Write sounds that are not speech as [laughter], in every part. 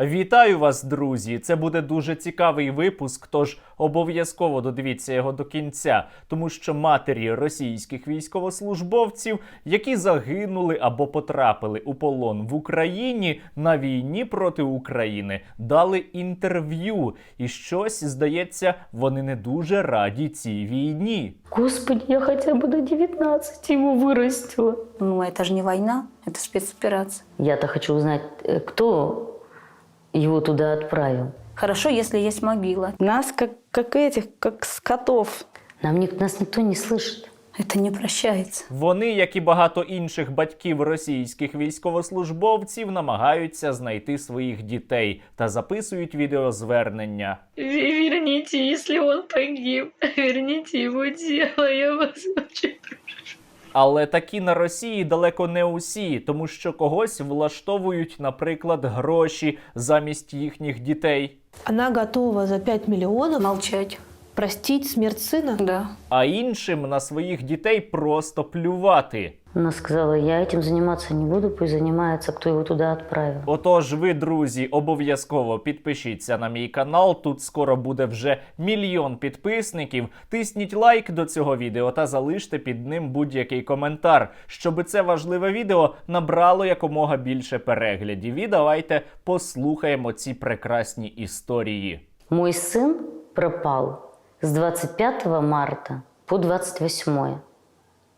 Вітаю вас, друзі! Це буде дуже цікавий випуск, тож обов'язково додивіться його до кінця, тому що матері російських військовослужбовців, які загинули або потрапили у полон в Україні на війні проти України, дали інтерв'ю, і щось здається, вони не дуже раді цій війні. Господи, я хотя бы до 19 его вырастила. Ну, это же не война, это спецоперация. Я-то хочу узнать, э, кто его туда отправил. Хорошо, если есть могила. Нас как, как этих, как скотов. Нам ник- нас никто не слышит. Это не прощается. Вони, як і багато інших батьків російських військовослужбовців, намагаються знайти своїх дітей та записують відеозвернення. Верните, если он погиб, [laughs] верните его тело, я вас очень Але такі на Росії далеко не усі, тому що когось влаштовують, наприклад, гроші замість їхніх дітей. Вона готова за 5 мільйонів мовчати. Простіть смерть сина. Да. А іншим на своїх дітей просто плювати. Она сказала, я этим заниматься не буду, пусть занимается, кто его туда отправил. Отож, ви, друзі, обов'язково підпишіться на мій канал. Тут скоро буде вже мільйон підписників. Тисніть лайк до цього відео та залиште під ним будь-який коментар, щоб це важливе відео набрало якомога більше переглядів. І давайте послухаємо ці прекрасні історії. Мой сын пропал с 25 марта по 28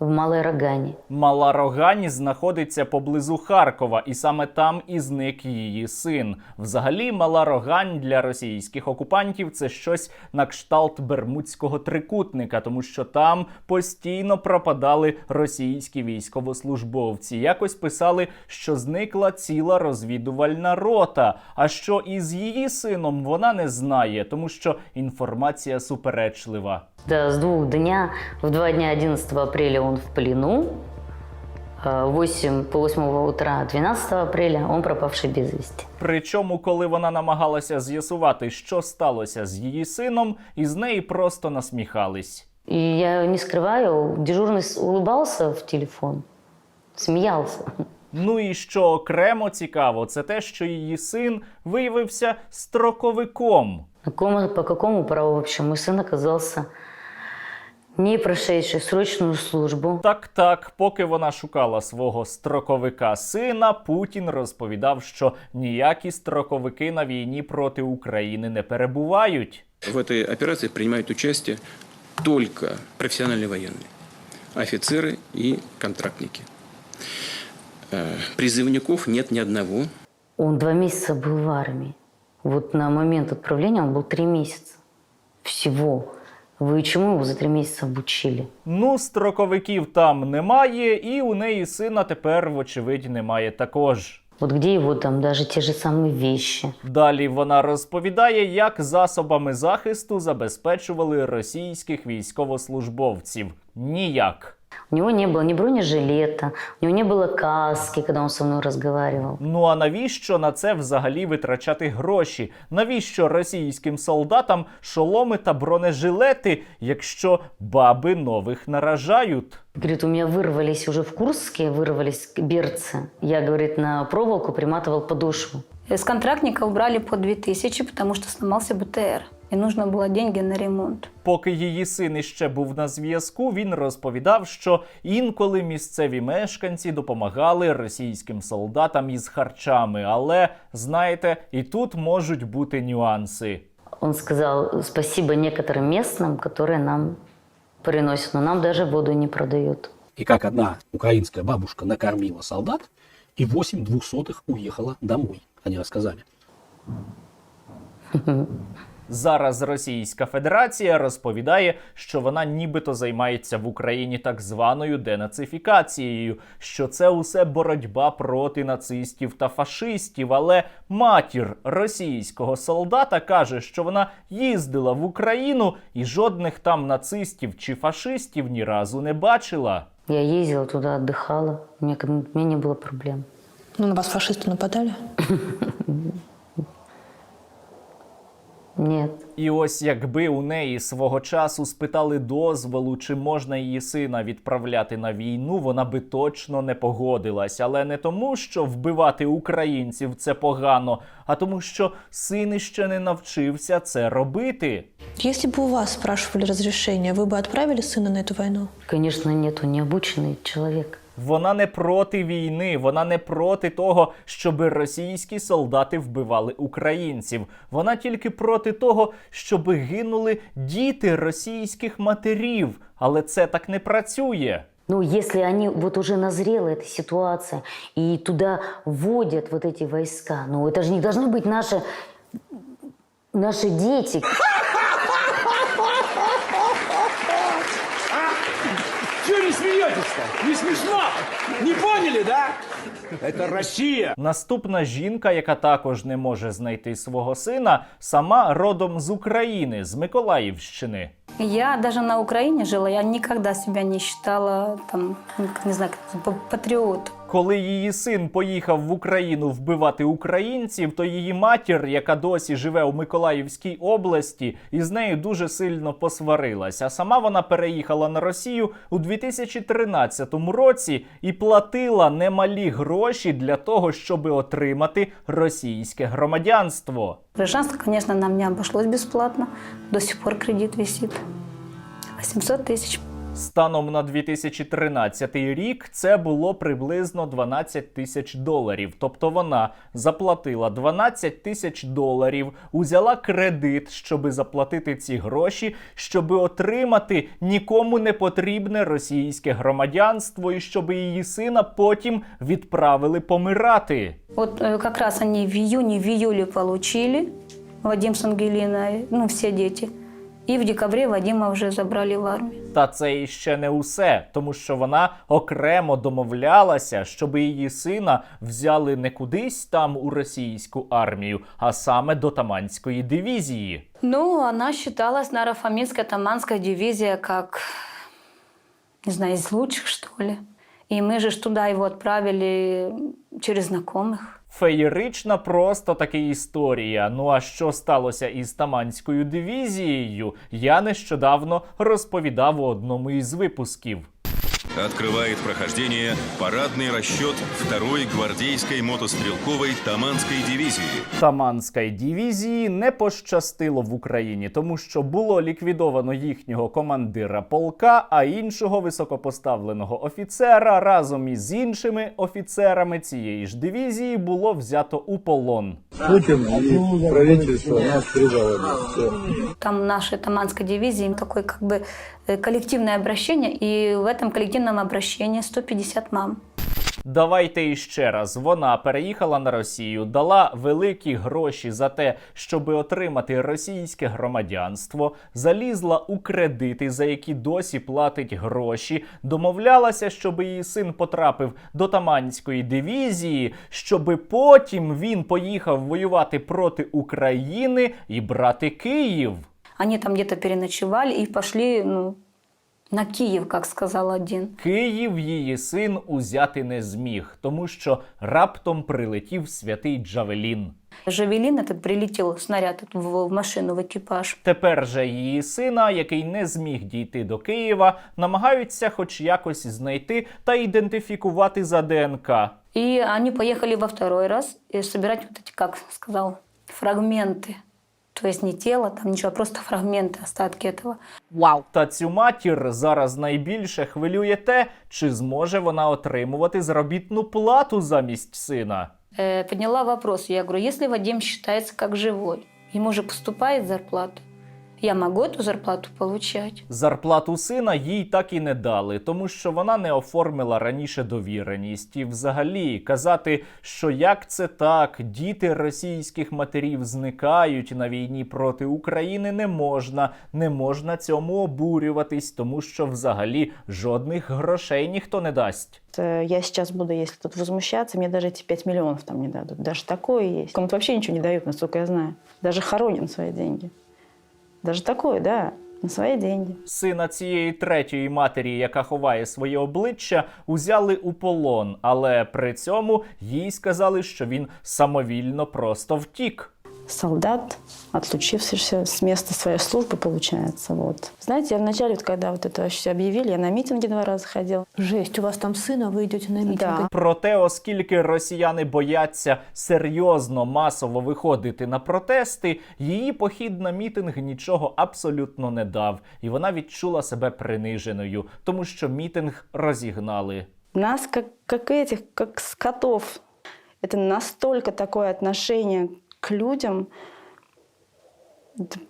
в Малой Рогане. Мала Рогань знаходиться поблизу Харкова, і саме там і зник її син. Взагалі, Мала Рогань для російських окупантів це щось на кшталт Бермудського трикутника, тому що там постійно пропадали російські військовослужбовці. Якось писали, що зникла ціла розвідувальна рота. А що із її сином вона не знає, тому що інформація суперечлива. Да, с двух дня, в два дня 11 апреля он в плену, а 8 по 8 утра 12 апреля он пропавший без вести. Причому, коли вона намагалася з'ясувати, що сталося з її сином, із неї просто насміхались. И я не скрываю, дежурный с- улыбался в телефон, смеялся. Ну і що окремо цікаво, це те, що її син виявився строковиком. На ком- по какому праву вообще мой сын оказался не прошедший срочную службу? Так, так, поки вона шукала свого строковика сина, Путін розповідав, що ніякі строковики на війні проти України не перебувають. В этой операции принимают участие только профессиональные военные, офицеры и контрактники. Э, Призывников нет ни одного. Он два месяца был в армии. Вот на момент отправления он был три месяца. Всего. Вы чому за три місяці обучили? Ну, строковиків там немає, і у неї сина тепер, вочевидь, немає також. От де його там навіть ті ж самі віші. Далі вона розповідає, як засобами захисту забезпечували російських військовослужбовців. Ніяк. У него не было ни бронежилета, у него не было каски, когда он со мной разговаривал. Ну а навіщо на це взагалі витрачати гроші? Навіщо російським солдатам шоломи та бронежилети, якщо баби нових наражають? Говорит, у меня вырвались уже в Курске, вырвались берцы. Я, говорит, на проволоку приматывал подошву. С контрактников брали по 2000, потому что сломался БТР. И нужно было деньги на ремонт. Поки її син іще був на зв'язку, він розповідав, що інколи місцеві мешканці допомагали російським солдатам із харчами. Але знаєте, і тут можуть бути нюанси. Он сказал спасибо некоторым местным, которые нам приносят, но нам даже воду не продают. И как одна украинская бабушка накормила солдат, и 8 двухсотых уехала домой, они рассказали. [laughs] Зараз Російська Федерація розповідає, що вона нібито займається в Україні так званою денацифікацією, що це усе боротьба проти нацистів та фашистів. Але матір російського солдата каже, що вона їздила в Україну і жодних там нацистів чи фашистів ні разу не бачила. Я ездила туда, отдыхала, у меня, у меня не было проблем. Ну, на вас фашисты нападали? [laughs] Нет. І ось якби у неї свого часу спитали дозволу, чи можна її сина відправляти на війну, вона би точно не погодилась. Але не тому, що вбивати українців це погано, а тому, що син іще не навчився це робити. Если бы у вас спрашивали разрешение, вы бы отправили сына на эту войну? Конечно, нет, он необученный человек. Вона не проти війни, вона не проти того, щоб російські солдати вбивали українців. Вона тільки проти того, щоб гинули діти російських матерів. Але це так не працює. Ну, если они вот уже назрела эта ситуация и туда вводят вот эти войска, ну это же не должны быть наши, наши дети. Не смішно! Не поняли, да? Це Росія. Наступна жінка, яка також не може знайти свого сина, сама родом з України, з Миколаївщини. Я даже на Украине жила, я никогда себя не считала, там, ну, не знаю, патриот. Коли її син поїхав в Україну вбивати українців, то її матір, яка досі живе у Миколаївській області, із нею дуже сильно посварилась. А сама вона переїхала на Росію у 2013 році і платила немалі гроші для того, щоб отримати російське громадянство. Гражданство, конечно, нам не обошлось бесплатно. До сих пор кредит висит. 800 тысяч. Станом на 2013 рік це було приблизно 12 тисяч доларів. Тобто вона заплатила 12 тисяч доларів, узяла кредит, щоби заплатити ці гроші, щоби отримати нікому не потрібне російське громадянство, і щоби її сина потім відправили помирати. Вот э, как раз они в июне, в июле получили, Вадим Ангелиной, ну, все дети. И в декабре Вадима уже забрали в армию. Та це іще не усе, тому що вона окремо домовлялася, щоб її сина взяли не кудись там у російську армію, а саме до Таманської дивізії. Ну, она считалась, наверное, Фоминская Таманская дивизия как, не знаю, из лучших, что ли. И мы же ж туда его отправили через знакомых. Феєрична просто таки історія. Ну а що сталося із Таманською дивізією? Я нещодавно розповідав у одному із випусків Открывает прохождение парадный расчет второй гвардейской мотострелковой Таманской дивизии. Таманській дивізії не пощастило в Україні, тому що було ліквідовано їхнього командира полка, а іншого високопоставленого офіцера разом із іншими офіцерами цієї ж дивізії було взято у полон. Путин и правительство нас предало. Все. Там в нашей Таманской дивизии такое как бы э, коллективное обращение, и в этом коллективном обращении 150 мам. Давайте іще раз. Вона переїхала на Росію, дала великі гроші за те, щоб отримати російське громадянство, залізла у кредити, за які досі платить гроші, домовлялася, щоб її син потрапив до Таманської дивізії, щоб потім він поїхав воювати проти України і брати Київ. Они там где-то переночевали и пошли ну, на Киев, как сказал один. Київ її син узяти не зміг, тому що раптом прилетів святий Джавелін. Жавелин этот прилетел, снаряд этот в, в машину, в экипаж. Тепер же її сина, який не зміг дійти до Києва, намагаються хоч якось знайти та ідентифікувати за ДНК. И они поехали во второй раз и собирать вот эти, как сказал, фрагменты. То есть не тело, там ничего, а просто фрагменты, остатки этого. Та цю матір зараз найбільше хвилює те, чи зможе вона отримувати заробітну плату замість сина. Э, подняла вопрос. Я говорю, если Вадим считается как живой, ему же поступает зарплата, я могу эту зарплату получать? Зарплату сина їй так і не дали, тому що вона не оформила раніше довіреність. І взагалі казати, що як це так, діти російських матерів зникають на війні проти України, не можна. Не можна цьому обурюватись, тому що взагалі жодних грошей ніхто не дасть. Э, Я сейчас буду, если тут возмущаться, мне даже эти 5 миллионов там не дадут. Даже такое есть. Кому-то вообще ничего не дают, насколько я знаю. Даже хоронят на свои деньги. Даже такое, да, на свої деньги. Сина цієї третьої матері, яка ховає своє обличчя, узяли у полон, але при цьому їй сказали, що він самовільно просто втік солдат, отлучившийся с места своей службы, получается. Вот. Знаете, я вначале, вот, когда вот это все объявили, я на митинги два раза ходила. Жесть, у вас там сын, а вы идете на митинг. Да. Проте, оскільки росіяни бояться серйозно масово виходити на протести, її похід на мітинг нічого абсолютно не дав, і вона відчула себе приниженою, тому що мітинг розігнали. Нас, как, как этих, как скотов. Это настолько такое отношение к людям.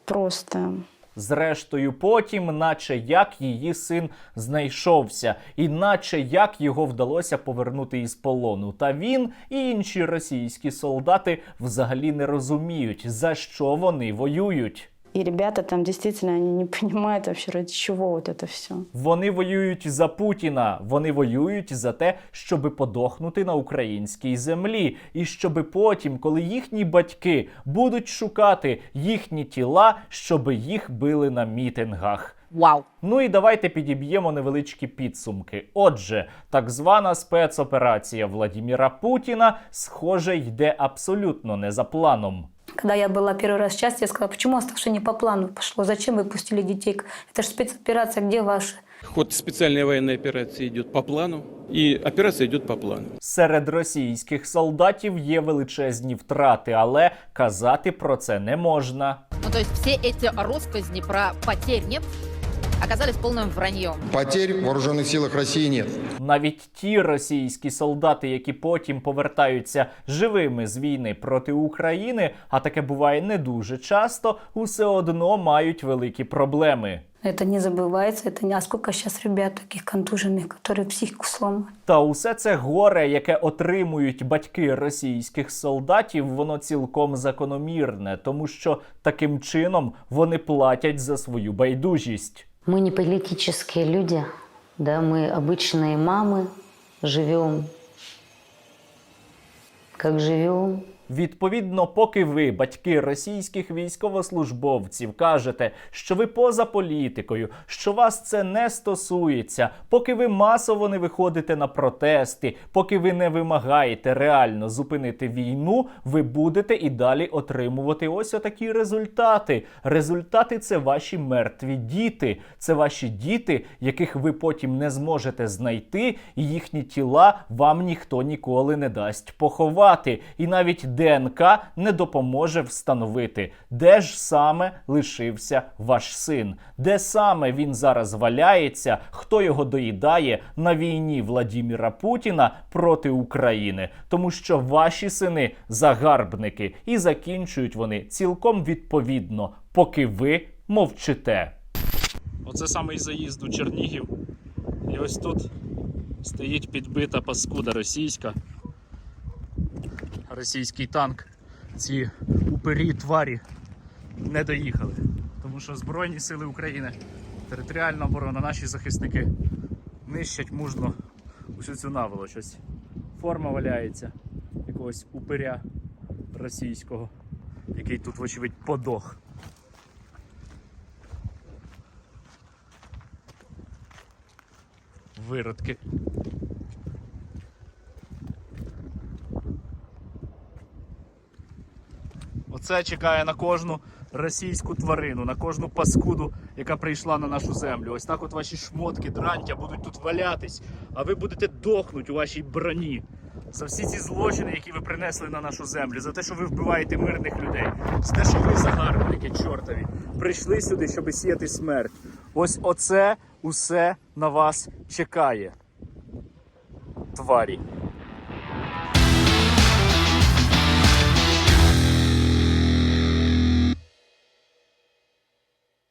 Просто... Зрештою, потім, наче як її син знайшовся, і наче як його вдалося повернути із полону. Та він і інші російські солдати взагалі не розуміють, за що вони воюють. И ребята там действительно они не понимают вообще, ради чего вот это все. Вони воюють за Путіна, вони воюють за те, щоби подохнути на українській землі, і щоби потім, коли їхні батьки будуть шукати їхні тіла, щоби їх били на мітингах. Вау! Ну і давайте підіб'ємо невеличкі підсумки. Отже, так звана спецоперація Владіміра Путіна, схоже, йде абсолютно не за планом. Когда я была первый раз в части, я сказала, почему оставшее не по плану пошло? Зачем вы пустили детей? Это же спецоперация, где ваши? Ход специальной военной операции идет по плану, и операция идет по плану. Серед російських солдатів є величезні втрати, але казати про це не можна. Ну, то есть все эти россказни про потерь нет оказались полным враньем. Потерь в вооруженных силах России нет. Навіть ті російські солдати, які потім повертаються живими з війни проти України, а таке буває не дуже часто, усе одно мають великі проблеми. Это не забывается. Это не... А сколько сейчас ребят таких контуженных, которые психику сломают? Та усе це горе, яке отримують батьки російських солдатів, воно цілком закономірне, тому що таким чином вони платять за свою байдужість. Мы не политические люди, да, мы обычные мамы, живем, как живем. Відповідно, поки ви, батьки російських військовослужбовців, кажете, що ви поза політикою, що вас це не стосується, поки ви масово не виходите на протести, поки ви не вимагаєте реально зупинити війну, ви будете і далі отримувати ось отакі результати. Результати це ваші мертві діти, це ваші діти, яких ви потім не зможете знайти, і їхні тіла вам ніхто ніколи не дасть поховати. І навіть ДНК не допоможе встановити, де ж саме лишився ваш син, де саме він зараз валяється, хто його доїдає на війні Владіміра Путіна проти України, тому що ваші сини загарбники, і закінчують вони цілком відповідно, поки ви мовчите. Оце самий заїзд у Чернігів. І ось тут стоїть підбита паскуда російська. Російський танк. Ці упері тварі не доїхали. Тому що Збройні Сили України, територіальна оборона, наші захисники нищать мужно усю цю наволоч. Ось форма валяється якогось упиря російського, який тут, вочевидь, подох. Виродки. Оце чекає на кожну російську тварину, на кожну паскуду, яка прийшла на нашу землю. Ось так от ваші шмотки, дрантя будуть тут валятись, а ви будете дохнуть у вашій броні. За всі ці злочини, які ви принесли на нашу землю, за те, що ви вбиваєте мирних людей, за те, що ви загарбники чортові, прийшли сюди, щоб сіяти смерть. Ось оце усе на вас чекає. Тварі.